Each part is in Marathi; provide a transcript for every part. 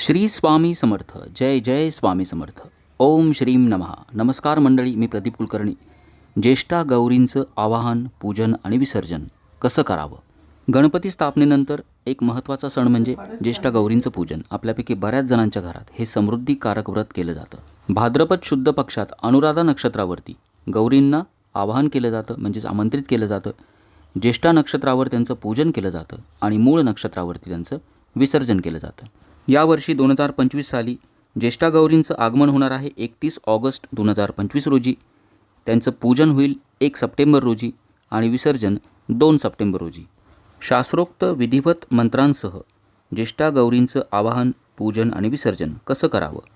श्री स्वामी समर्थ जय जय स्वामी समर्थ. ओम श्रीम नमः. नमस्कार मंडळी मी प्रदीप कुलकर्णी. ज्येष्ठा गौरींचं आवाहन पूजन आणि विसर्जन कसं करावं? गणपती स्थापनेनंतर एक महत्त्वाचा सण म्हणजे ज्येष्ठा गौरींचं पूजन. आपल्यापैकी बऱ्याच जणांच्या घरात हे समृद्धीकारक व्रत केलं जातं. भाद्रपद शुद्ध पक्षात अनुराधा नक्षत्रावरती गौरींना आवाहन केलं जातं म्हणजेच आमंत्रित केलं जातं. ज्येष्ठा नक्षत्रावर त्यांचं पूजन केलं जातं आणि मूळ नक्षत्रावरती त्यांचं विसर्जन केलं जातं. यावर्षी दोन हजार पंचवीस साली ज्येष्ठा गौरींचं आगमन होणार आहे एकतीस ऑगस्ट दोन हजार पंचवीस रोजी. त्यांचं पूजन होईल एक सप्टेंबर रोजी आणि विसर्जन दोन सप्टेंबर रोजी. शास्त्रोक्त विधिवत मंत्रांसह ज्येष्ठा गौरींचं आवाहन पूजन आणि विसर्जन कसं करावं?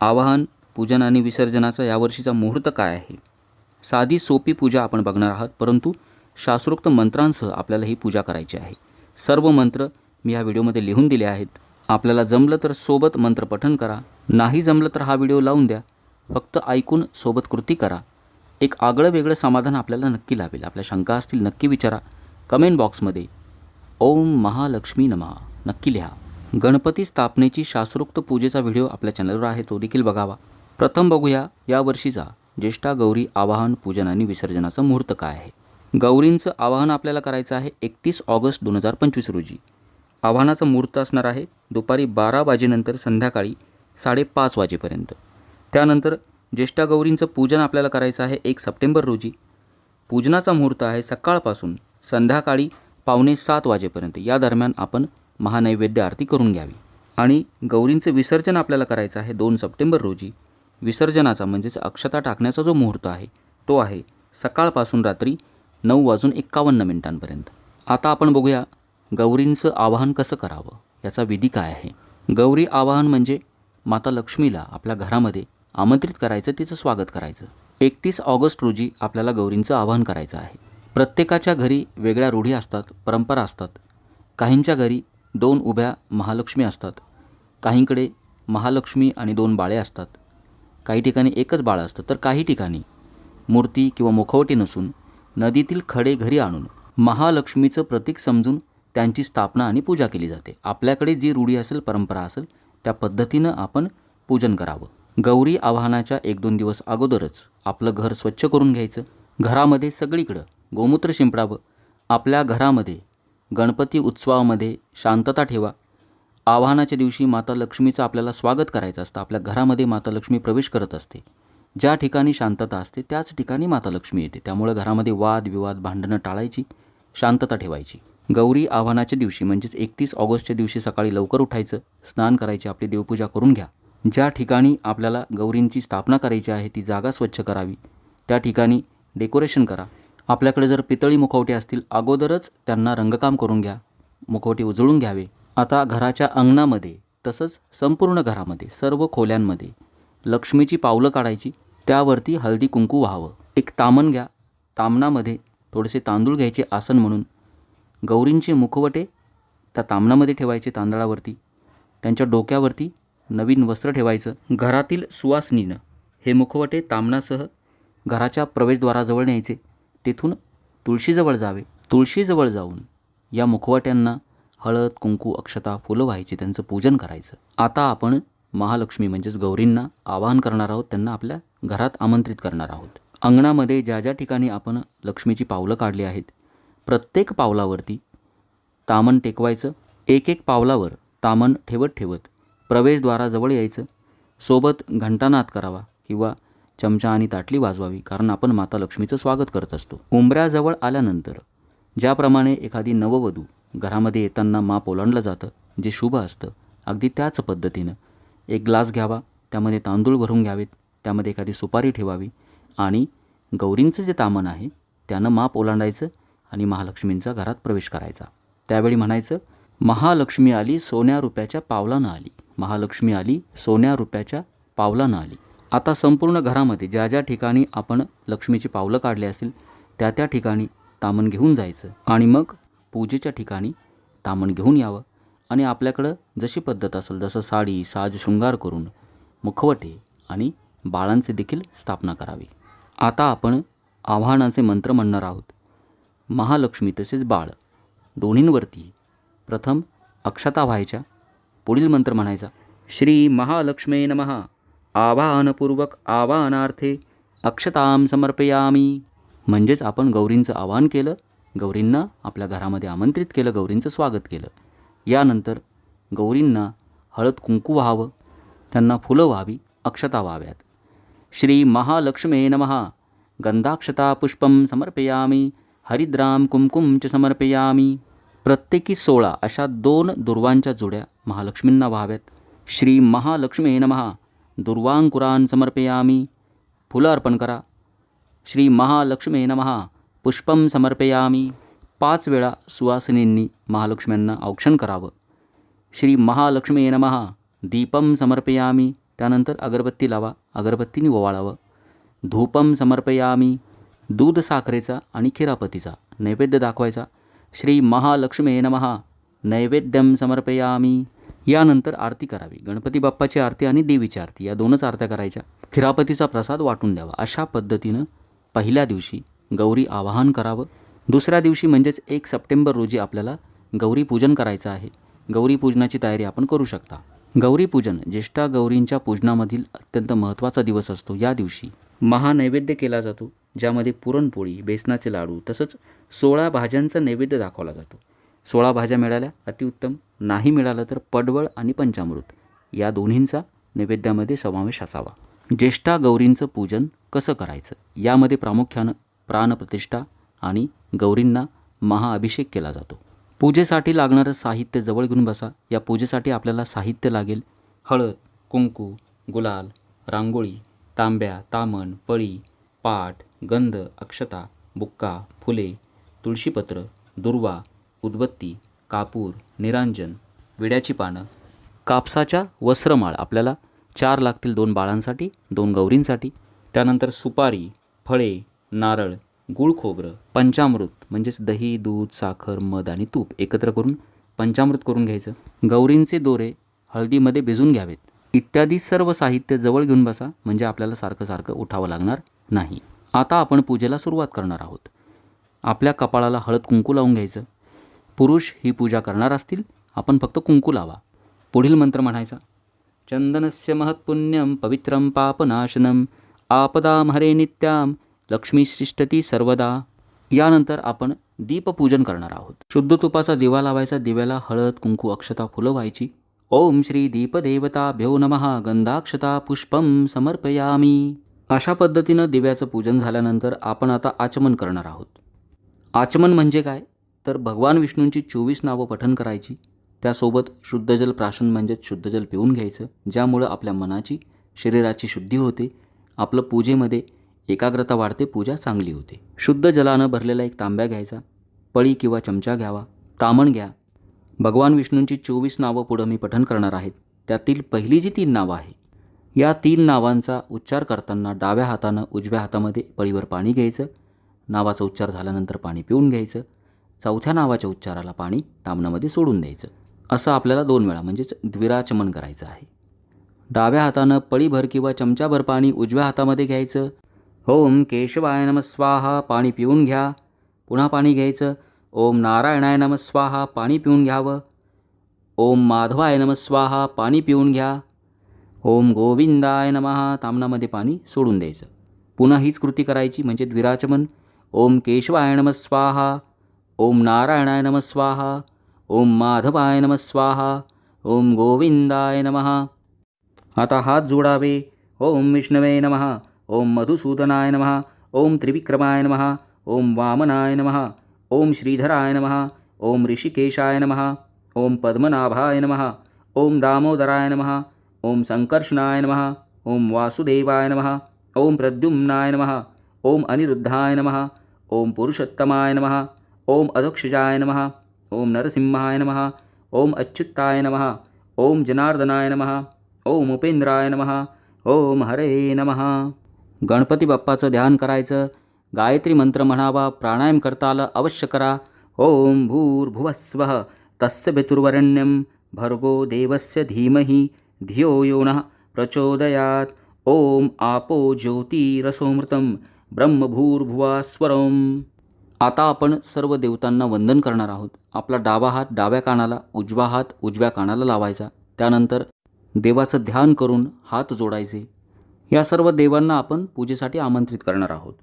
आवाहन पूजन आणि विसर्जनाचा यावर्षीचा मुहूर्त काय आहे? साधी सोपी पूजा आपण बघणार आहात परंतु शास्त्रोक्त मंत्रांसह आपल्याला ही पूजा करायची आहे. सर्व मंत्र मी ह्या व्हिडिओमध्ये लिहून दिले आहेत. आपल्याला जमलं तर सोबत मंत्रपठन करा. नाही जमलं तर हा व्हिडिओ लावून द्या. फक्त ऐकून सोबत कृती करा. एक आगळं वेगळं समाधान आपल्याला नक्की लावेल आपल्या शंका असतील नक्की विचारा. कमेंट बॉक्समध्ये ओम महालक्ष्मी नमा. नक्की लिहा. गणपती स्थापनेची शास्त्रोक्त पूजेचा व्हिडिओ आपल्या चॅनलवर आहे तो देखील बघावा. प्रथम बघूया यावर्षीचा ज्येष्ठा गौरी आवाहन पूजन आणि विसर्जनाचा मुहूर्त काय आहे? गौरींचं आवाहन आपल्याला करायचं आहे एकतीस ऑगस्ट दोन हजार पंचवीस रोजी. आव्हानाचं मुहूर्त असणार आहे दुपारी बारा वाजेनंतर संध्याकाळी साडेपाच वाजेपर्यंत. त्यानंतर ज्येष्ठा गौरींचं पूजन आपल्याला करायचं आहे एक सप्टेंबर रोजी. पूजनाचा मुहूर्त आहे सकाळपासून संध्याकाळी पावणे सात वाजेपर्यंत. या दरम्यान आपण महानैवेद्य आरती करून घ्यावी. आणि गौरींचं विसर्जन आपल्याला करायचं आहे दोन सप्टेंबर रोजी. विसर्जनाचा म्हणजेच अक्षता टाकण्याचा जो मुहूर्त आहे तो आहे सकाळपासून रात्री नऊ वाजून एक्कावन्न मिनिटांपर्यंत. आता आपण बघूया गौरींचं आवाहन कसं करावं? याचा विधी काय आहे? गौरी आवाहन म्हणजे माता लक्ष्मीला आपल्या घरामध्ये आमंत्रित करायचं तिचं स्वागत करायचं. एकतीस ऑगस्ट रोजी आपल्याला गौरींचं आवाहन करायचं आहे. प्रत्येकाच्या घरी वेगळ्या रूढी असतात परंपरा असतात. काहींच्या घरी दोन उभ्या महालक्ष्मी असतात. काहींकडे महालक्ष्मी आणि दोन बाळे असतात. काही ठिकाणी एकच बाळ असतं तर काही ठिकाणी मूर्ती किंवा मुखवटी नसून नदीतील खडे घरी आणून महालक्ष्मीचं प्रतीक समजून त्यांची स्थापना आणि पूजा केली जाते. आपल्याकडे जी रूढी असेल परंपरा असेल त्या पद्धतीनं आपण पूजन करावं. गौरी आवाहनाच्या एक दोन दिवस अगोदरच आपलं घर स्वच्छ करून घ्यायचं. घरामध्ये सगळीकडं गोमूत्र शिंपडावं. आपल्या घरामध्ये गणपती उत्सवामध्ये शांतता ठेवा. आवाहनाच्या दिवशी माता लक्ष्मीचं आपल्याला स्वागत करायचं असतं. आपल्या घरामध्ये माता लक्ष्मी प्रवेश करत असते. ज्या ठिकाणी शांतता असते त्याच ठिकाणी माता लक्ष्मी येते. त्यामुळे घरामध्ये वाद विवाद भांडणं टाळायची शांतता ठेवायची. गौरी आव्हानाच्या दिवशी म्हणजेच एकतीस ऑगस्टच्या दिवशी सकाळी लवकर उठायचं स्नान करायची आपली देवपूजा करून घ्या. ज्या ठिकाणी आपल्याला गौरींची स्थापना करायची आहे ती जागा स्वच्छ करावी. त्या ठिकाणी डेकोरेशन करा. आपल्याकडे जर पितळी मुखवटे असतील अगोदरच त्यांना रंगकाम करून घ्या. मुखवटे उजळून घ्यावे. आता घराच्या अंगणामध्ये तसंच संपूर्ण घरामध्ये सर्व खोल्यांमध्ये लक्ष्मीची पावलं काढायची त्यावरती हळदी कुंकू व्हावं. एक तामण घ्या. तामणामध्ये थोडेसे तांदूळ घ्यायचे आसन म्हणून गौरींचे मुखवटे त्या तामणामध्ये ठेवायचे तांदळावरती. त्यांच्या डोक्यावरती नवीन वस्त्र ठेवायचं. घरातील सुवासनीनं हे मुखवटे तामणासह घराच्या प्रवेशद्वाराजवळ न्यायचे. तेथून तुळशीजवळ जावे. तुळशीजवळ जाऊन या मुखवट्यांना हळद कुंकू अक्षता फुलं व्हायची. त्यांचं पूजन करायचं. आता आपण महालक्ष्मी म्हणजेच गौरींना आवाहन करणार आहोत. त्यांना आपल्या घरात आमंत्रित करणार आहोत. अंगणामध्ये ज्या ज्या ठिकाणी आपण लक्ष्मीची पावलं काढली आहेत प्रत्येक पावलावरती तामण टेकवायचं एक एक पावलावर तामण ठेवत ठेवत प्रवेशद्वाराजवळ यायचं. सोबत घंटानाद करावा किंवा चमचा आणि ताटली वाजवावी कारण आपण माता लक्ष्मीचं स्वागत करत असतो. उंबऱ्याजवळ आल्यानंतर ज्याप्रमाणे एखादी नववधू घरामध्ये येताना माप ओलांडलं जातं जे शुभ असतं अगदी त्याच पद्धतीनं. एक ग्लास घ्यावा त्यामध्ये तांदूळ भरून घ्यावेत त्यामध्ये एखादी सुपारी ठेवावी आणि गौरींचं जे तामण आहे त्यानं माप ओलांडायचं आणि महालक्ष्मींचा घरात प्रवेश करायचा. त्यावेळी म्हणायचं महालक्ष्मी आली सोन्या रुपयाच्या पावलानं आली. महालक्ष्मी आली सोन्या रुपयाच्या पावलानं आली. आता संपूर्ण घरामध्ये ज्या ज्या ठिकाणी आपण लक्ष्मीची पावलं काढली असेल त्या त्या ठिकाणी तामण घेऊन जायचं आणि मग पूजेच्या ठिकाणी तामण घेऊन यावं. आणि आपल्याकडं जशी पद्धत असेल जसं साडी साज शृंगार करून मुखवटे आणि बाळांचे देखील स्थापना करावी. आता आपण आव्हानाचे मंत्र म्हणणार आहोत. महालक्ष्मी तसेच बाळ. दोन्हींवरती प्रथम अक्षता व्हायच्या पुढील मंत्र म्हणायचा. श्री महालक्ष्मे नमः. आवाहनपूर्वक आवाहनार्थे अक्षताम समर्पयामी. म्हणजेच आपण गौरींचं आवाहन केलं गौरींना आपल्या घरामध्ये आमंत्रित केलं गौरींचं स्वागत केलं. यानंतर गौरींना हळद कुंकू व्हावं त्यांना फुलं व्हावी अक्षता व्हाव्यात. श्री महालक्ष्मे नमः. गंधाक्षता पुष्पं समर्पयामी. हरिद्राम कुमकुम च समर्पयामी. प्रत्येकी सोळा अशा दोन दुर्वांच्या जुड्या महालक्ष्मींना व्हाव्यात. श्री महालक्ष्मी नमहा दुर्वांकुरान समर्पयामी. फुलं अर्पण करा. श्री महालक्ष्मी नमहा पुष्पं समर्पयामी. पाच वेळा सुवासिनींनी महालक्ष्म्यांना औक्षण करावं. श्री महालक्ष्मी नमहा दीपम समर्पयामी. त्यानंतर अगरबत्ती लावा. अगरबत्तीने ओवाळावं. धूपम समर्पयामी. दूध साखरेचा आणि खिरापतीचा नैवेद्य दाखवायचा. श्री महालक्ष्मी नमहा नैवेद्यम समर्पयामी. यानंतर आरती करावी. गणपती बाप्पाची आरती आणि देवीची आरती या दोनच आरत्या करायच्या. खिरापतीचा प्रसाद वाटून द्यावा. अशा पद्धतीनं पहिल्या दिवशी गौरी आवाहन करावं. दुसऱ्या दिवशी म्हणजेच एक सप्टेंबर रोजी आपल्याला गौरी पूजन करायचं आहे. गौरी पूजनाची तयारी आपण करू शकता. गौरी पूजन ज्येष्ठा गौरींच्या पूजनामधील अत्यंत महत्त्वाचा दिवस असतो. या दिवशी महानैवेद्य केला जातो. ज्यामध्ये पुरणपोळी बेसनाचे लाडू तसंच सोळा भाज्यांचा नैवेद्य दाखवला जातो. सोळा भाज्या मिळाल्या अतिउत्तम. नाही मिळालं तर पडवळ आणि पंचामृत. या दोन्हींचा नैवेद्यामध्ये समावेश असावा. ज्येष्ठा गौरींचं पूजन कसं करायचं? यामध्ये प्रामुख्यानं प्राणप्रतिष्ठा आणि गौरींना महाअभिषेक केला जातो. पूजेसाठी लागणारं साहित्य जवळ घेऊन बसा. या पूजेसाठी आपल्याला साहित्य लागेल. हळद कुंकू गुलाल रांगोळी तांब्या तामण पळी पाट गंध अक्षता बुक्का फुले तुळशीपत्र दुर्वा उदबत्ती कापूर निरांजन विड्याची पानं. कापसाच्या वस्त्रमाळ आपल्याला चार लागतील दोन बाळांसाठी दोन गौरींसाठी. त्यानंतर सुपारी फळे नारळ गुळ खोबरं पंचामृत म्हणजेच दही दूध साखर मध आणि तूप एकत्र करून पंचामृत करून घ्यायचं. गौरींचे दोरे हळदीमध्ये भिजून घ्यावेत. इत्यादी सर्व साहित्य जवळ घेऊन बसा म्हणजे आपल्याला सारखं सारखं उठावं लागणार. नाही. आता आपण पूजेला सुरुवात करणार आहोत. आपल्या कपाळाला हळद कुंकू लावून घ्यायचं. पुरुष ही पूजा करणार असतील आपण फक्त कुंकू लावा. पुढील मंत्र म्हणायचा चंदनस्य महत्पुण्यम पवित्रं पापनाशनम आपदाम हरे नित्याम लक्ष्मी सृष्टती सर्वदा. यानंतर आपण दीपपूजन करणार आहोत. शुद्ध तुपाचा दिवा लावायचा दिव्याला हळद कुंकू अक्षता फुलं व्हायची. ओम श्री दीपदेवताभ्यो नमः गंधाक्षता पुष्पम समर्पयामी. अशा पद्धतीनं दिव्याचं पूजन झाल्यानंतर आपण आता आचमन करणार आहोत. आचमन म्हणजे काय? तर भगवान विष्णूंची चोवीस नावं पठन करायची. त्यासोबत शुद्धजल प्राशन म्हणजेच शुद्धजल पिऊन घ्यायचं ज्यामुळं आपल्या मनाची शरीराची शुद्धी होते. आपलं पूजेमध्ये एकाग्रता वाढते पूजा चांगली होते. शुद्ध जलानं भरलेला एक तांब्या घ्यायचा पळी किंवा चमचा घ्यावा तामण घ्या. भगवान विष्णूंची चोवीस नावं पुढं मी पठन करणार आहेत त्यातील पहिली जी तीन नावं आहे या तीन नावांचा उच्चार करताना डाव्या हातानं उजव्या हातामध्ये पळीवर पाणी घ्यायचं नावाचा उच्चार झाल्यानंतर पाणी पिऊन घ्यायचं चौथ्या नावाच्या उच्चाराला पाणी तामणामध्ये सोडून द्यायचं. असं आपल्याला दोन वेळा म्हणजेच द्विराचमन करायचं आहे. डाव्या हातानं पळीभर किंवा चमचाभर पाणी उजव्या हातामध्ये घ्यायचं. ओम केशवाय नमस्वाहा पाणी पिऊन घ्या. पुन्हा पाणी घ्यायचं. ओम नारायणाय नमस्वाहा पाणी पिऊन घ्यावं. ओम माधवाय नमस्वाहा पाणी पिऊन घ्या. ओम गोविंदाय नमः. तामणामध्ये पाणी सोडून द्यायचं. पुन्हा हीच कृती करायची म्हणजे द्विराचमन ओम केशवाय नम स्वाहा. ओम नारायणाय नम स्वाहा. ओम माधवाय नम स्वाहा. ओम गोविंदाय नमः. आता हात जोडावे. ओम विष्णवे नमः. ओम मधुसूदनाय नमः. ओम त्रिविक्रमाय नमः. ओम वामनाय नमः. ओम श्रीधराय नमः. ओम ऋषिकेशाय नमः. ओम पद्मनाभाय नमः. ओम दामोदराय नमः. ओम संकर्षणाय नमः ओम वासुदेवाय नमः ओम प्रद्युम्नाय नमः ओम अनिरुद्धाय नमः ओम पुरुषोत्तमाय नमः ओम अधक्षजाय नमः ओम नरसिंहाय नमः ओम अच्युताय नमः ओम जनार्दनाय नमः ओम उपेंद्राय नमः ओम हरे नमः गणपती बाप्पाचं ध्यान करायचं गायत्री मंत्र म्हणावा प्राणायाम करता आलं अवश्य करा ओम भूर्भुवस्व तस्य पितुर्वरण्यं भर्गो देवस्य धीमहि धियो यो नः प्रचोदयात्। ॐ आपो ज्योतिरसोमृतं ब्रह्मभूर्भुवास्वरम। आता आपण सर्व देवतांना वंदन करणार आहोत. आपला डावा हात डाव्या कानाला उजवा हात उजव्या कानाला लावायचा. त्यानंतर देवाचं ध्यान करून हात जोडायचे. या सर्व देवांना आपण पूजेसाठी आमंत्रित करणार आहोत.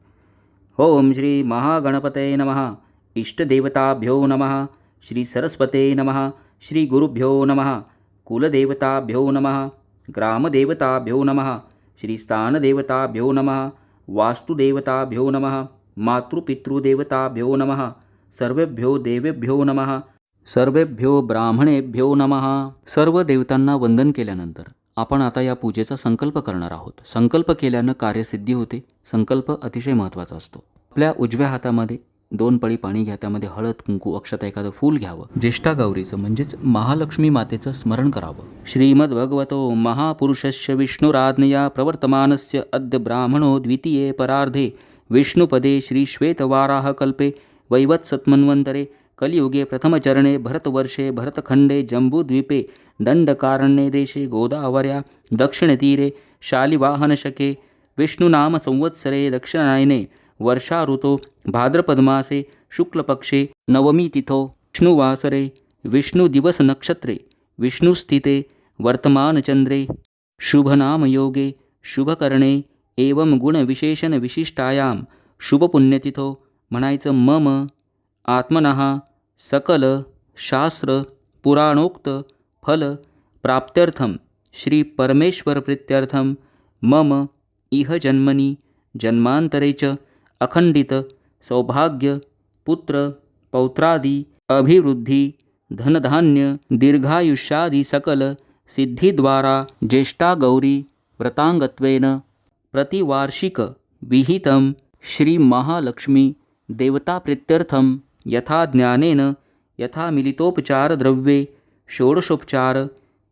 ओम श्री महागणपते नमः. इष्टदेवताभ्यो नमः. श्री सरस्वते नमः. श्री गुरुभ्यो नमः. कुलदेवताभ्यो नमः ग्रामदेवताभ्यो नमः श्रीस्थानदेवताभ्यो नमः वास्तुदेवताभ्यो नमः मातृपितृदेवताभ्यो नमः सर्वेभ्यो देवेभ्यो नमः सर्वेभ्यो ब्राह्मणेभ्यो नमः. सर्व देवतांना वंदन केल्यानंतर आपण आता या पूजेचा संकल्प करणार आहोत. संकल्प केल्यानं कार्यसिद्धी होते. संकल्प अतिशय महत्त्वाचा असतो. आपल्या उजव्या हातामध्ये दोन पळी पाणी घ्या त्यामध्ये हळद कुंकू अक्षता एखादं फूल घ्यावं. ज्येष्ठा गौरीचं म्हणजेच महालक्ष्मी मातेचं स्मरण करावं. श्रीमद्भगवतो महापुरुषस्य विष्णुराज्ञया प्रवर्तमानस्य अद्य ब्राह्मणो द्वितीये परार्धे विष्णुपदे श्रीश्वेतवाराहकल्पे वैवत्सत्मन्वंतरे कलियुगे प्रथमचरणे भरतवर्षे भरतखण्डे जम्बूद्वीपे दंडकारण्ये देशे गोदावर्या दक्षिणतीरे शालिवाहनशके विष्णुनामसंवत्सरे दक्षिणायने वर्षाऋतो भाद्रपद्मासे शुक्लपक्षे नवमीतिथौ विष्णुवासरे विष्णुदिवसनक्षत्रे विष्णुस्थिते वर्तमानचन्द्रे शुभनामयोगे शुभकर्णे एवं गुणविशेषणविशिष्टायां शुभपुण्यतिथो म्हणायचं मम आत्मनः सकल शास्त्र पुराणोक्त फल प्राप्त्यर्थं श्री परमेश्वरप्रीत्यर्थं मम इह जन्मनि जन्मान्तरे च अखण्डित सौभाग्य पुत्र पौत्रादी अभिवृद्धी धनधान्य दीर्घायुष्यादि सकल सिद्धीद्वारा ज्येष्ठा गौरी व्रतांगत्वेन प्रतिवार्षिक विहितं श्रीमहालक्ष्मी देवताप्रीत्यर्थं यथा ज्ञानेन यथा मिलितोपचारद्रव्ये षोडशोपचार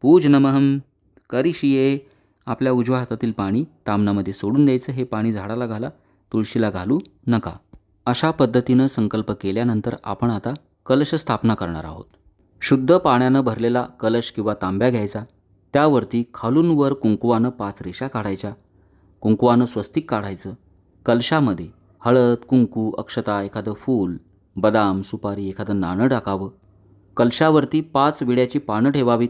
पूजनमहं करिषिये. आपल्या उजव्या हातातील पाणी तामणामध्ये सोडून द्यायचं. हे पाणी झाडाला घाला तुळशीला घालू नका. अशा पद्धतीनं संकल्प केल्यानंतर आपण आता कलश स्थापना करणार आहोत. शुद्ध पाण्यानं भरलेला कलश किंवा तांब्या घ्यायचा. त्यावरती खालून वर कुंकुवानं पाच रेषा काढायच्या. कुंकुवानं स्वस्तिक काढायचं. कलशामध्ये हळद कुंकू अक्षता एखादं फूल बदाम सुपारी एखादं नाणं टाकावं. कलशावरती पाच विड्याची पानं ठेवावीत.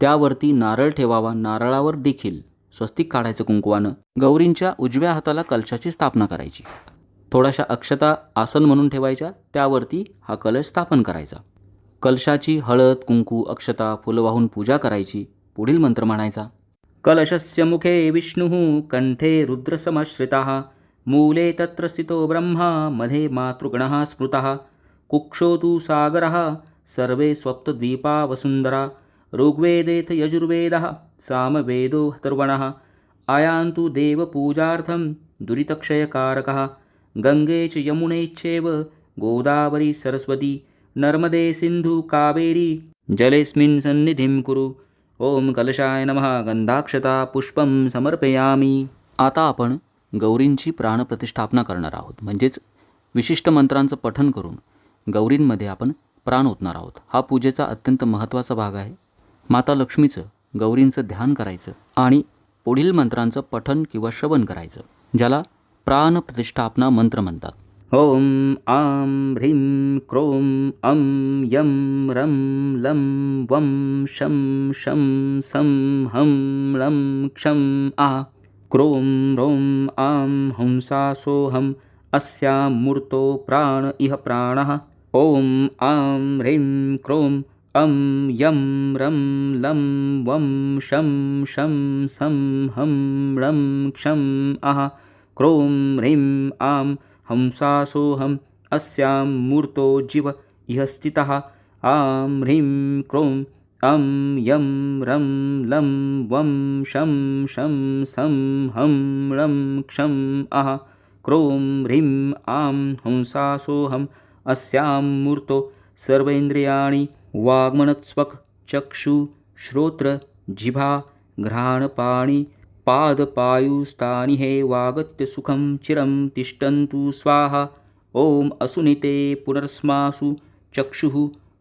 त्यावरती नारळ ठेवावा. नारळावर देखील स्वस्तिक काढायचं कुंकुवानं. गौरींच्या उजव्या हाताला कलशाची स्थापना करायची. थोड्याशा अक्षता आसन म्हणून ठेवायच्या त्यावरती हा कलश स्थापन करायचा. कलशाची हळद कुंकू अक्षता फुलं वाहून पूजा करायची पुढील मंत्र म्हणायचा. कलशस्य मुखे विष्णुः कंठे रुद्रसमाश्रितः मूले तत्र स्थितो ब्रह्मा मध्ये मातृगणः स्मृतः। कुक्षो तु सागरः सर्वे स्वप्तद्वीपा वसुंधरा ऋग्वेदेथ यजुर्वेदः सामवेदो हतर्वणः। आयान्तु देवपूजार्थं दुरितक्षयकारकः। गंगेच यमुनेच्छेव गोदावरी सरस्वती नर्मदे सिंधू कावेरी। जलेस्मिन् सन्निधिं कुरु। ओम कलशाय नमः गंधाक्षता पुष्पम समर्पयामी। आता आपण गौरींची प्राणप्रतिष्ठापना करणार आहोत. म्हणजेच विशिष्ट मंत्रांचं पठन करून गौरींमध्ये आपण प्राण ओतणार आहोत. हा पूजेचा अत्यंत महत्त्वाचा भाग आहे. माता लक्ष्मीचं गौरींचं ध्यान करायचं आणि पुढील मंत्रांचं पठन किंवा श्रवण करायचं ज्याला प्राणप्रतिष्ठापना मंत्र म्हणतात. ओम आं ह्रीं क्रों अं यं रं लं वं शं शं सं हं लं क्षं आ. क्रों रों आं हंसासोऽहम् अस्यां मूर्तो प्राण इह प्राणः. ॐ आं ह्रीं क्रों अं यं रं लं वं शं शं सं हं लं क्षं अह क्रों ह्रीं आं हंसासोऽहम् अस्यां मूर्तो जीव इह स्थितः। आं ह्रीं क्रों अं यं रं लं वं शं शं सं हं लं क्षं अह। क्रों ह्रीं आं हंसासोऽहम् अस्यां मूर्तो सर्वेन्द्रियाणि वाग्मनस्वक् चक्षु श्रोत्र जिभा घ्राणपाणि पादपायुस्तानि हे वागत्य सुखं चिरं तिष्ठन्तु स्वाहा। ॐ असुनिते पुनर्स्मासु चक्षुः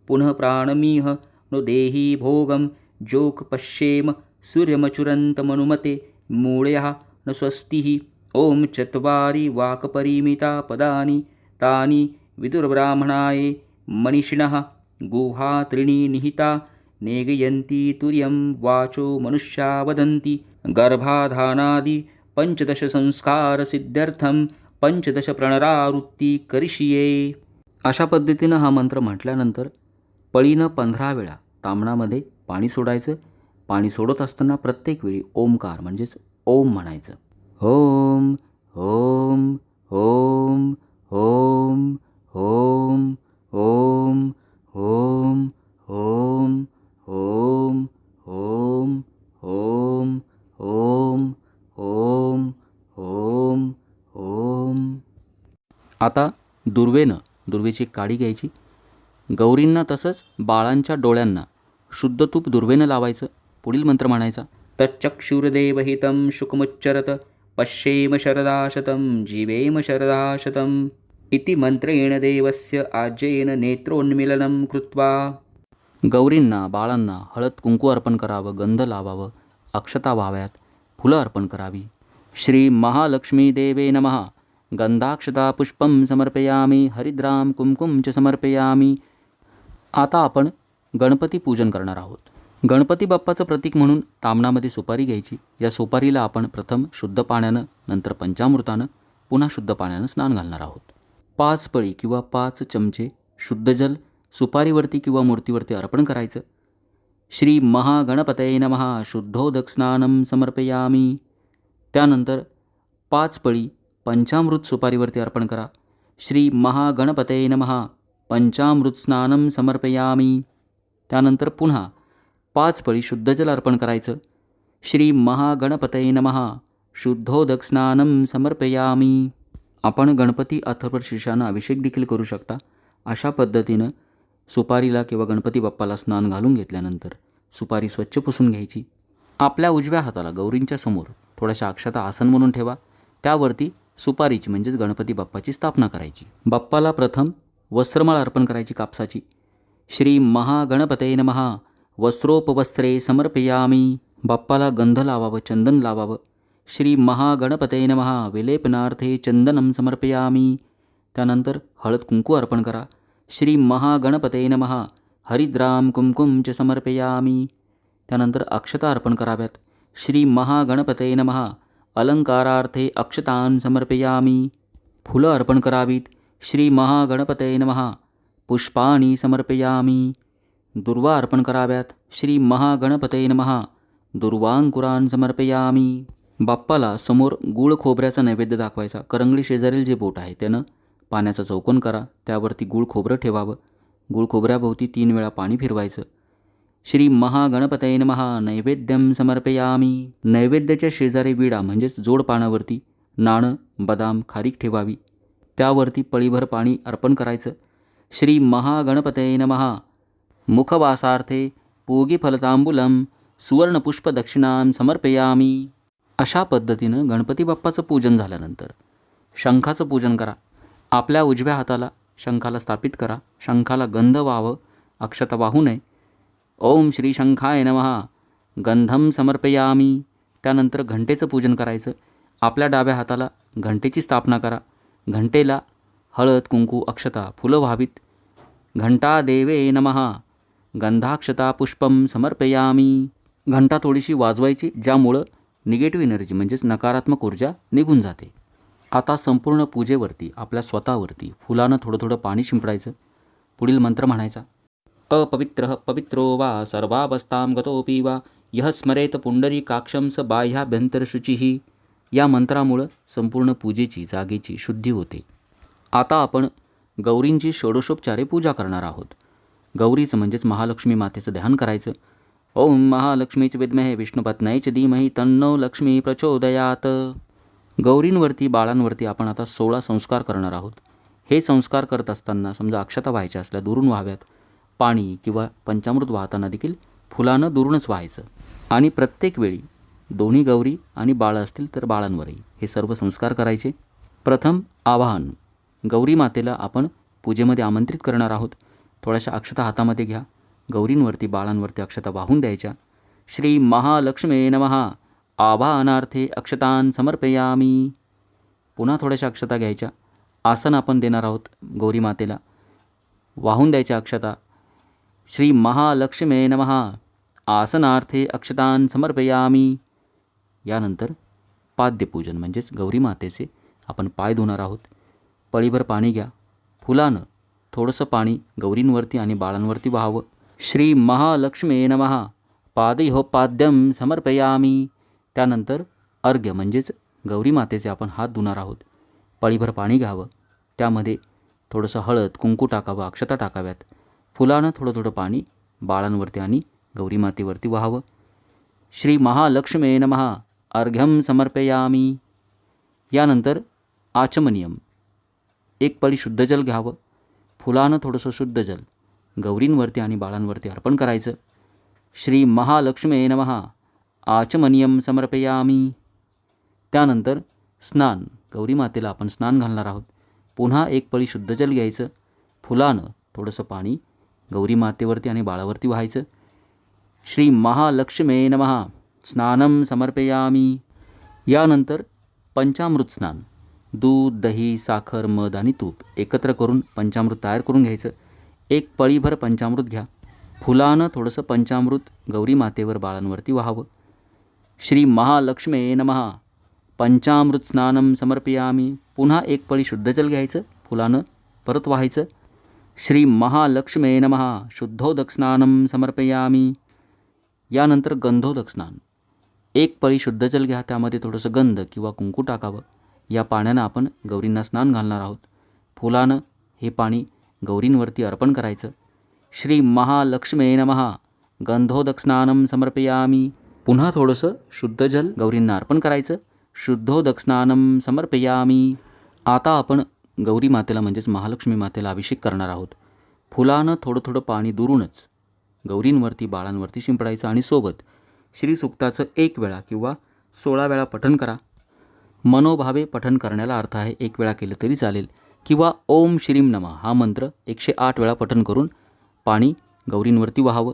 पुनः प्राणमिह नो देहि भोगं जोक् पश्येम सूर्यमचुरन्तमनुमते मूळयः न स्वस्तिः। ॐ चत्वारि वाक्परिमिता पदानि तानि विदुर्ब्राह्मणाय मनिषिणः गुहा त्रीणि निहिता। नेगयंती तुर्यं वाचो मनुष्या वदन्ति। गर्भाधानादि पंचदश प्रणरावृत्ती करिष्ये। अशा पद्धतीनं हा मंत्र म्हटल्यानंतर पळीनं पंधरा वेळा तांबणामध्ये पाणी सोडायचं. पाणी सोडत असताना प्रत्येक वेळी ओमकार म्हणजेच ओम म्हणायचं. होम होम होम होम होम ओम होम होम ओम ओम ओम ओम ओम ओम ओम. आता दुर्वेनं दुर्वेची काळी घ्यायची. गौरींना तसंच बाळांच्या डोळ्यांना शुद्ध तूप दुर्वेनं लावायचं पुढील मंत्र म्हणायचा. तच्चक्षुर्देवहितं शुकमुच्चरत पश्येम शरदाशतं जीवेम शरदा शतम् इति मंत्रेण देवस्य आज्येन नेत्रोन्मिलनं कृत्वा. गौरींना बाळांना हळद कुंकू अर्पण करावं गंध लावावं अक्षता व्हाव्यात फुलं अर्पण करावी. श्री महालक्ष्मी देवे नमः. गंधाक्षता पुष्पं समर्पयामी हरिद्राम कुमकुम च समर्पयामी. आता आपण गणपती पूजन करणार आहोत. गणपती बाप्पाचं प्रतीक म्हणून तामणामध्ये सुपारी घ्यायची. या सुपारीला आपण प्रथम शुद्ध पाण्यानं नंतर पंचामृतानं पुन्हा शुद्ध पाण्यानं स्नान घालणार आहोत. पाच पळी किंवा पाच चमचे शुद्ध जल सुपारीवरती किंवा मूर्तीवरती अर्पण करायचं. श्री महागणपतये नमहा शुद्धोदक स्नानं समर्पयामी. त्यानंतर पाच पळी पंचामृत सुपारीवरती अर्पण करा. श्री महागणपतये नमहा पंचामृत स्नानम समर्पयामी. त्यानंतर पुन्हा पाच पळी शुद्धजल अर्पण करायचं. श्री महागणपतये नमहा शुद्धोदक स्नानं समर्पयामी. आपण गणपती अथर्व शीर्षानं अभिषेक देखील करू शकता. अशा पद्धतीनं सुपारीला किंवा गणपती बाप्पाला स्नान घालून घेतल्यानंतर सुपारी स्वच्छ पुसून घ्यायची. आपल्या उजव्या हाताला गौरींच्या समोर थोड्याशा अक्षता आसन म्हणून ठेवा. त्यावरती सुपारीची म्हणजेच गणपती बाप्पाची स्थापना करायची. बाप्पाला प्रथम वस्त्रमाळ अर्पण करायची कापसाची. श्री महागणपतये महा वस्त्रोपवस्त्रे समर्पयामी. बाप्पाला गंध लावावं चंदन लावावं. श्री महागणपतये नमः. विलेपनार्थे चंदनं समर्पयामी. त्यानंतर हळद कुंकू अर्पण करा. श्री महागणपते नमः. हरिद्राम कुमकुम च समर्पयामी. त्यानंतर अक्षता अर्पण कराव्यात. श्री महागणपते नमः. अलंकारार्थे अक्षतान् समर्पयामी. फुलं अर्पण करावीत. श्री महागणपते नमः. पुष्पाणि समर्पयामी. दुर्वा अर्पण कराव्यात. श्री महागणपते नमः. दुर्वांकुरान् समर्पयामी. बाप्पाला समोर गूळ खोबऱ्याचा नैवेद्य दाखवायचा. करंगळी शेजारील जे बोट आहे त्यानं पाण्याचा चौकोन करा त्यावरती गुळ खोबरं ठेवावं. गुळ खोबऱ्याभोवती तीन वेळा पाणी फिरवायचं. श्री महागणपतये महा नैवेद्यम समर्पयामी. नैवेद्याच्या शेजारी विडा म्हणजेच जोड पानावरती नाणं बदाम खारीक ठेवावी. त्यावरती पळीभर पाणी अर्पण करायचं. श्री महागणपतये महा मुखवासार्थे फलतांबुलम सुवर्णपुष्प दक्षिणाम समर्पयामी. अशा पद्धतीनं गणपती बाप्पाचं पूजन झाल्यानंतर शंखाचं पूजन करा. आपल्या उजव्या हाताला शंखाला स्थापित करा. शंखाला गंध व्हावं. अक्षता वाहू नये. ओम श्री शंखाय नमः. गंधम समर्पयामी. त्यानंतर घंटेचं पूजन करायचं. आपल्या डाव्या हाताला घंटेची स्थापना करा. घंटेला हळद कुंकू अक्षता फुलं व्हावीत. घंटा देवे नमहा गंधाक्षता पुष्पम समर्पयामी. घंटा थोडीशी वाजवायची ज्यामुळं निगेटिव्ह एनर्जी म्हणजेच नकारात्मक ऊर्जा निघून जाते. आता संपूर्ण पूजेवरती आपल्या स्वतःवरती फुलानं थोडं थोडं पाणी शिंपडायचं. पुढील मंत्र म्हणायचा अपवित्र पवित्रो वा सर्वावस्थां गतोपी वा यः स्मरेत पुंडरीकाक्षं स बाह्याभ्यंतरशुचिः या मंत्रामुळं संपूर्ण पूजेची जागेची शुद्धी होते. आता आपण गौरींची षोडशोपचारे पूजा करणार आहोत. गौरीचं म्हणजेच महालक्ष्मी मातेचं ध्यान करायचं. ओम महालक्ष्मीच विद्महे विष्णुपत्नैच धीमही तन्नो लक्ष्मी प्रचोदयात. गौरींवरती बाळांवरती आपण आता सोळा संस्कार करणार आहोत. हे संस्कार करत असताना समजा अक्षता व्हायच्या असल्या दुरून व्हाव्यात. पाणी किंवा पंचामृत वाहताना देखील फुलानं दुरूनच व्हायचं. आणि प्रत्येक वेळी दोन्ही गौरी आणि बाळं असतील तर बाळांवरही हे सर्व संस्कार करायचे. प्रथम आवाहन. गौरी मातेला आपण पूजेमध्ये आमंत्रित करणार आहोत. थोड्याशा अक्षता हातामध्ये घ्या. गौरींवरती बाळांवरती अक्षता वाहून द्यायच्या. श्री महालक्ष्मे नमहा आवाहनार्थे अक्षतान समर्पयामी. पुन्हा थोड्याशा अक्षता घ्यायच्या. आसन आपण देणार आहोत गौरी मातेला. वाहून द्यायच्या अक्षता. श्री महालक्ष्मे नमः. आसनार्थे अक्षतान समर्पयामी. यानंतर पाद्यपूजन म्हणजेच गौरी मातेचे आपण पाय धुणार आहोत. पळीभर पाणी घ्या. फुलानं थोडंसं पाणी गौरींवरती आणि बाळांवरती व्हावं. श्री महालक्ष्मे नमः. पादयो पाद्यम समर्पयामी. त्यानंतर अर्घ्य म्हणजेच गौरी मातेचे आपण हात धुणार आहोत. पळीभर पाणी घ्यावं. त्यामध्ये थोडंसं हळद कुंकू टाकावं अक्षता टाकाव्यात. फुलानं थोडं थोडं पाणी बाळांवरती आणि गौरी मातेवरती व्हावं. श्री महालक्ष्मे नमहा अर्घ्यम समर्पयामी. यानंतर आचमनियम. एक पळी शुद्ध जल घ्यावं. फुलानं थोडंसं शुद्ध जल. गौरींवरती आणि बाळांवरती अर्पण करायचं. श्री महालक्ष्मे नमहा आचमनियम समर्पयामी. त्यानंतर स्नान. गौरी मातेला आपण स्नान घालणार आहोत. पुन्हा एक पळी शुद्ध जल घ्यायचं. फुलानं थोडंसं पाणी गौरी मातेवरती आणि बाळावरती व्हायचं. श्री महालक्ष्मे नमहा स्नानम समर्पयामी. यानंतर पंचामृत स्नान. दूध दही साखर मध आणि तूप एकत्र करून पंचामृत तयार करून घ्यायचं. एक पळीभर पंचामृत घ्या. फुलानं थोडंसं पंचामृत गौरी मातेवर बाळांवरती व्हावं. श्री महालक्ष्मे नमः. पंचामृत स्नानम समर्पयामी. पुन्हा एक पळी शुद्ध जल घ्यायचं फुलानं परत व्हायचं. श्री महालक्ष्मे नमः. शुद्धोदक स्नानम समर्पयामी. यानंतर गंधोदक स्नान एक पळी शुद्ध जल घ्या त्यामध्ये थोडंसं गंध किंवा कुंकू टाकावं. या पाण्यानं आपण गौरींना स्नान घालणार आहोत. फुलानं हे पाणी गौरींवरती अर्पण करायचं. श्री महालक्ष्मे नमः. गंधोदक स्नानम समर्पयामी. पुन्हा थोडंसं शुद्ध जल गौरींना अर्पण करायचं. शुद्धोदक स्नानम समर्पयामी. आता आपण गौरी मातेला म्हणजेच महालक्ष्मी मातेला अभिषेक करणार आहोत. फुलानं थोडं थोडं पाणी दुरूनच गौरींवरती बाळांवरती शिंपडायचं आणि सोबत श्रीसुक्ताचं एक वेळा किंवा सोळा वेळा पठण करा. मनोभावे पठण करण्याला अर्थ आहे एक वेळा केलं तरी चालेल. किंवा ओम श्रीम नमा हा मंत्र एकशे आठ वेळा पठण करून पाणी गौरींवरती व्हावं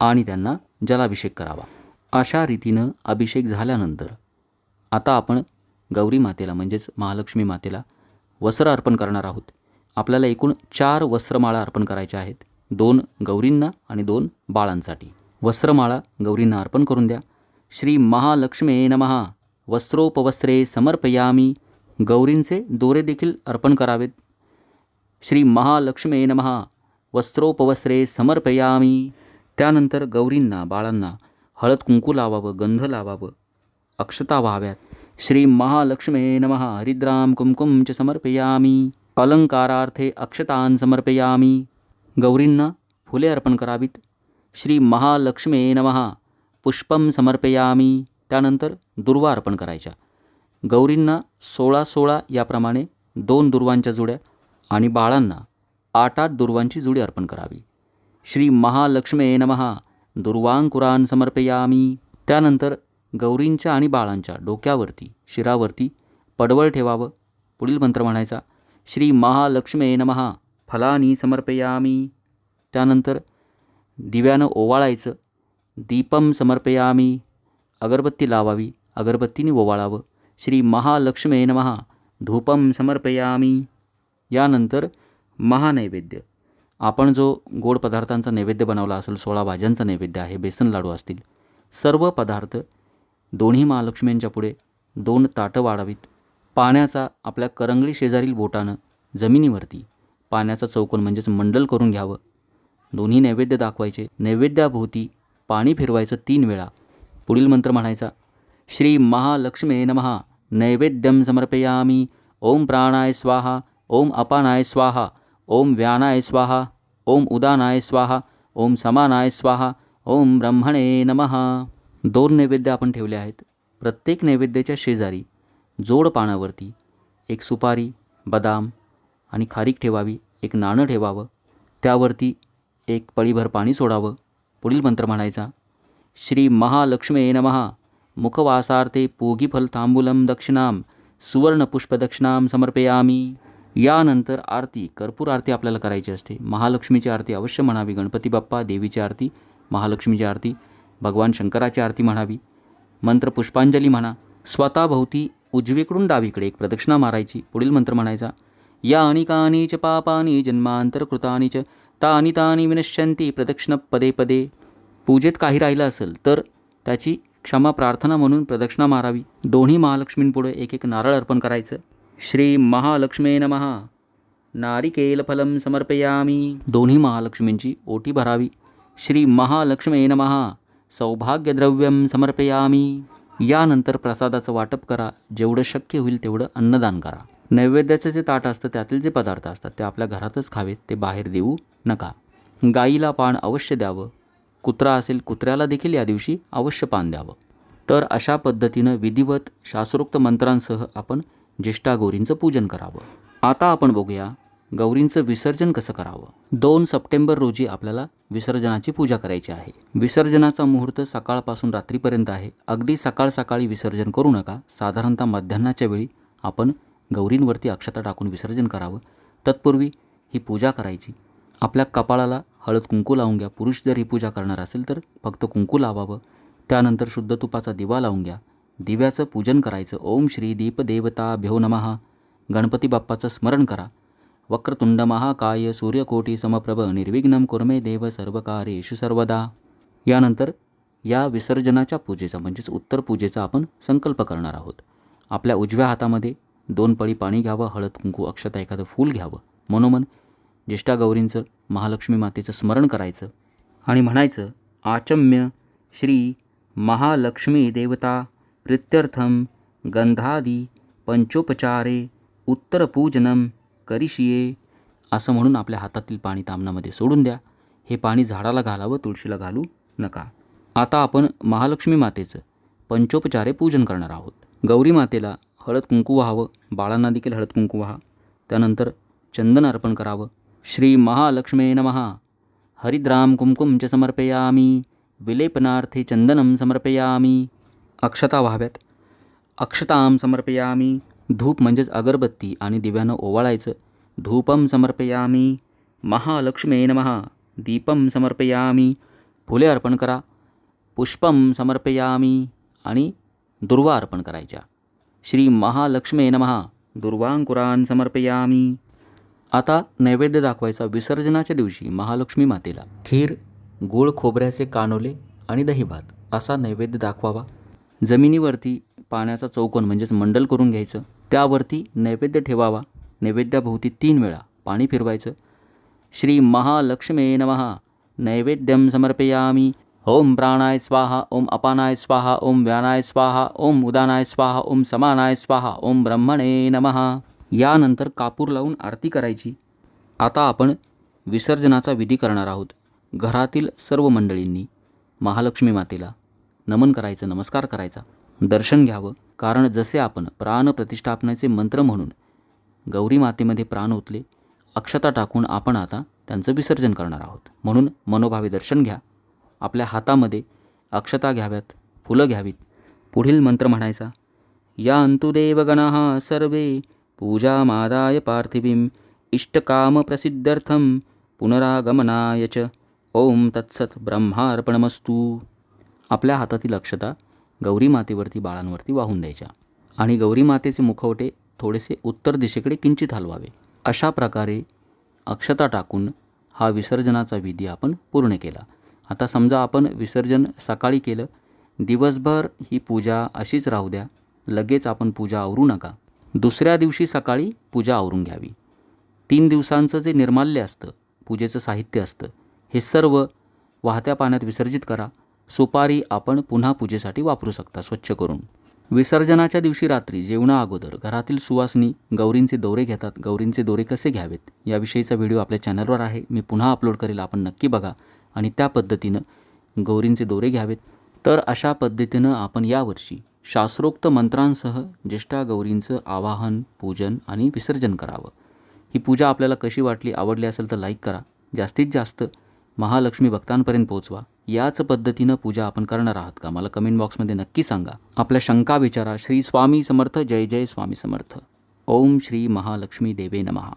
आणि त्यांना जलाभिषेक करावा. अशा रीतीनं अभिषेक झाल्यानंतर आता आपण गौरी मातेला म्हणजेच महालक्ष्मी मातेला वस्त्र अर्पण करणार आहोत. आपल्याला एकूण चार वस्त्रमाळा अर्पण करायच्या आहेत. दोन गौरींना आणि दोन बाळांसाठी. वस्त्रमाळा गौरींना अर्पण करून द्या. श्री महालक्ष्मे नमहा वस्त्रोपवस्त्रे समर्पयामी. गौरींचे दोरे देखील अर्पण करावेत. श्री महालक्ष्मे नमहा वस्त्रोपवस्त्रे समर्पयामी. त्यानंतर गौरींना बाळांना हळद कुंकू लावावं गंध लावावं. अक्षता व्हाव्यात. श्री महालक्ष्मे नमः. हरिद्राम कुमकुम च समर्पयामी. अलंकारार्थे अक्षतान समर्पयामी. गौरींना फुले अर्पण करावीत. श्री महालक्ष्मे नमः. पुष्पम समर्पयामी. त्यानंतर दुर्वा अर्पण करायच्या. गौरींना सोळा सोळा याप्रमाणे दोन दुर्वांच्या जुड्या आणि बाळांना आठ आठ दुर्वांची जुडी अर्पण करावी. श्री महालक्ष्मे नमः. दुर्वांकुरान समर्पयामी. त्यानंतर गौरींच्या आणि बाळांच्या डोक्यावरती शिरावरती पडवळ ठेवावं. पुढील मंत्र म्हणायचा श्री महालक्ष्मे नमहा फलानी समर्पयामी. त्यानंतर दिव्यानं ओवाळायचं दीपम समर्पयामी. अगरबत्ती लावावी अगरबत्तीने ओवाळावं श्री महालक्ष्मे नमहा धूपम समर्पयामी. यानंतर महानैवेद्य आपण जो गोड पदार्थांचा नैवेद्य बनवला असेल सोळा भाज्यांचा नैवेद्य आहे बेसन लाडू असतील सर्व पदार्थ दोन्ही महालक्ष्मींच्या पुढे दोन ताटं वाढावीत. पाण्याचा आपल्या करंगळी शेजारील बोटानं जमिनीवरती पाण्याचा चौकोन म्हणजेच मंडल करून घ्यावं. दोन्ही नैवेद्य दाखवायचे. नैवेद्याभोवती पाणी फिरवायचं तीन वेळा. पुढील मंत्र म्हणायचा श्री महालक्ष्मे नमहा नैवेद्यम समर्पयामी. ओम प्राणाय स्वाहा. ओम अपानाय स्वाहा. ओम व्यानाय स्वाहा ओम उदानाय स्वाहा ओम समानाय स्वाहा ओम ब्रह्मणे नमः. दोन नैवेद्य आपण ठेवले आहेत. प्रत्येक नैवेद्याच्या शेजारी जोड पानावरती एक सुपारी बदाम आणि खारीक ठेवावी एक नाणं ठेवावं. त्यावरती एक पळीभर पाणी सोडावं. पुढील मंत्र म्हणायचा श्री महालक्ष्मे नमः. मुखवासार्थे पूगीफल तांबूलम दक्षिणाम सुवर्णपुष्पदक्षिणाम समर्पयामी. यानंतर आरती कर्पूर आरती आपल्याला करायची असते. महालक्ष्मीची आरती अवश्य म्हणावी. गणपती बाप्पा देवीची आरती महालक्ष्मीची आरती भगवान शंकराची आरती म्हणावी. मंत्र पुष्पांजली म्हणा. स्वतःभोवती उजवीकडून डावीकडे एक प्रदक्षिणा मारायची. पुढील मंत्र म्हणायचा. या अनिकानी च पापानी जन्मांतरकृतानी च तानी तानी विनश्यंती प्रदक्षिण पदे पदे. पूजेत काही राहिलं असेल तर त्याची क्षमा प्रार्थना म्हणून प्रदक्षिणा मारावी. दोन्ही महालक्ष्मींपुढे एक एक नारळ अर्पण करायचं. श्री महालक्ष्मे नमः. नारिकेलफलं समर्पयामी. दोन्ही महालक्ष्मींची ओटी भरावी. श्री महालक्ष्मे नमः. सौभाग्यद्रव्यं समर्पयामी. यानंतर प्रसादाचं वाटप करा. जेवढं शक्य होईल तेवढं अन्नदान करा. नैवेद्याचं जे ताट असतं त्यातील जे पदार्थ असतात ते आपल्या घरातच खावेत ते बाहेर देऊ नका. गाईला पान अवश्य द्यावं. कुत्रा असेल कुत्र्याला देखील या दिवशी अवश्य पान द्यावं. तर अशा पद्धतीनं विधिवत शास्त्रोक्त मंत्रांसह आपण ज्येष्ठा गौरींचं पूजन करावं. आता आपण बघूया गौरींचं विसर्जन कसं करावं. दोन सप्टेंबर रोजी आपल्याला विसर्जनाची पूजा करायची आहे. विसर्जनाचा मुहूर्त सकाळपासून रात्रीपर्यंत आहे. अगदी सकाळ सकाळी विसर्जन करू नका. साधारणतः मध्यान्हाच्या वेळी आपण गौरींवरती अक्षता टाकून विसर्जन करावं. तत्पूर्वी ही पूजा करायची. आपल्या कपाळाला हळद कुंकू लावून घ्या. पुरुष जर ही पूजा करणार असेल तर फक्त कुंकू लावावं. त्यानंतर शुद्ध तुपाचा दिवा लावून घ्या. दिव्याचं पूजन करायचं. ओम श्री दीपदेवता भ्यो नमः. गणपती बाप्पाचं स्मरण करा. वक्रतुंड महाकाय सूर्यकोटी समप्रभ निर्विघ्नम कुर्मे देव सर्वकार्येषु सर्वदा. यानंतर या विसर्जनाच्या पूजेचा म्हणजेच उत्तर पूजेचा आपण संकल्प करणार आहोत. आपल्या उजव्या हातामध्ये दोन पळी पाणी घ्यावं हळद कुंकू अक्षता एखादं फूल घ्यावं. मनोमन ज्येष्ठा गौरींचं महालक्ष्मी मातेचं स्मरण करायचं आणि म्हणायचं आचम्य श्री महालक्ष्मी देवता. प्रित्यर्थम गंधादी पंचोपचारे उत्तरपूजनम करिशिये असं म्हणून आपल्या हातातील पाणी तामणामध्ये सोडून द्या. हे पाणी झाडाला घालावं तुळशीला घालू नका. आता आपण महालक्ष्मी मातेचं पंचोपचारे पूजन करणार आहोत. गौरी मातेला हळद कुंकू व्हावं बाळांना देखील हळद कुंकू व्हा. त्यानंतर चंदन अर्पण करावं. श्री महालक्ष्मे नमहा हरिद्राम कुंकुम च समर्पयामी. विलेपनार्थे चंदनं समर्पयामी. अक्षता व्हाव्यात. अक्षतां समर्पयामी. धूप म्हणजेच अगरबत्ती आणि दिव्यानं ओवाळायचं. धूपम समर्पयामी. महालक्ष्मे महा दीपम समर्पयामी. फुले अर्पण करा. पुष्पम समर्पयामी. आणि दुर्वा अर्पण करायच्या. श्री महालक्ष्मी नमहा दुर्वांकुरान समर्पयामी. आता नैवेद्य दाखवायचा विसर्जनाच्या दिवशी महालक्ष्मी मातेला. खीर गोळ खोबऱ्याचे कानोले आणि दहीभात असा नैवेद्य दाखवावा. जमिनीवरती पाण्याचा चौकोन म्हणजेच मंडल करून घ्यायचं. त्यावरती नैवेद्य ठेवावा. नैवेद्याभोवती तीन वेळा पाणी फिरवायचं. श्री महालक्ष्मे नमः. नैवेद्यं समर्पयामी. ओम प्राणाय स्वाहा ओम अपानाय स्वाहा ओम व्यानाय स्वाहा ओम उदानाय स्वाहा ओम समानाय स्वाहा ओम ब्रह्मणे नमः. यानंतर कापूर लावून आरती करायची. आता आपण विसर्जनाचा विधी करणार आहोत. घरातील सर्व मंडळींनी महालक्ष्मी मातेला नमन करायचं नमस्कार करायचा. दर्शन घ्यावं. कारण जसे आपण प्राण प्रतिष्ठापनेचे मंत्र म्हणून गौरी मातेमध्ये प्राण ओतले अक्षता टाकून आपण आता त्यांचं विसर्जन करणार आहोत. म्हणून मनोभावे दर्शन घ्या. आपल्या हातामध्ये अक्षता घ्याव्यात फुलं घ्यावीत. पुढील मंत्र म्हणायचा या अंतुदेवगण सर्वे पूजामादाय पार्थिवीं इष्टकामप्रसिद्ध्यर्थं पुनरागमनाय च। ओम तत्सत ब्रह्मार्पणमस्तू। आपल्या हातातील अक्षता गौरी मातेवरती बाळांवरती वाहून द्यायच्या आणि गौरी मातेचे मुखवटे थोडेसे उत्तर दिशेकडे किंचित हलवावे. अशा प्रकारे अक्षता टाकून हा विसर्जनाचा विधी आपण पूर्ण केला. आता समजा आपण विसर्जन सकाळी केलं दिवसभर ही पूजा अशीच राहू द्या लगेच आपण पूजा आवरू नका. दुसऱ्या दिवशी सकाळी पूजा आवरून घ्यावी. तीन दिवसांचं जे निर्माल्य असतं पूजेचं साहित्य असतं हे सर्व वाहत्या पाण्यात विसर्जित करा. सुपारी आपण पुन्हा पूजेसाठी वापरू शकता स्वच्छ करून. विसर्जनाच्या दिवशी रात्री जेवणा अगोदर घरातील सुवासनी गौरींचे दोरे घेतात. गौरींचे दोरे कसे घ्यावेत? याविषयीचा व्हिडिओ आपल्या चॅनलवर आहे. मी पुन्हा अपलोड करेल आपण नक्की बघा. आणि त्या पद्धतीनं गौरींचे दोरे घ्यावेत. तर अशा पद्धतीनं आपण यावर्षी शास्त्रोक्त मंत्रांसह ज्येष्ठा गौरींचं आवाहन पूजन आणि विसर्जन करावं. ही पूजा आपल्याला कशी वाटली आवडली असेल तर लाईक करा. जास्तीत जास्त महालक्ष्मी भक्तांपर्यंत पोहोचवा. याच पद्धतीनं पूजा आपण करणार आहात का? मला कमेंट बॉक्समध्ये नक्की सांगा. आपल्या शंका विचारा. श्री स्वामी समर्थ. जय जय स्वामी समर्थ. ओम श्री महालक्ष्मी देवे नमहा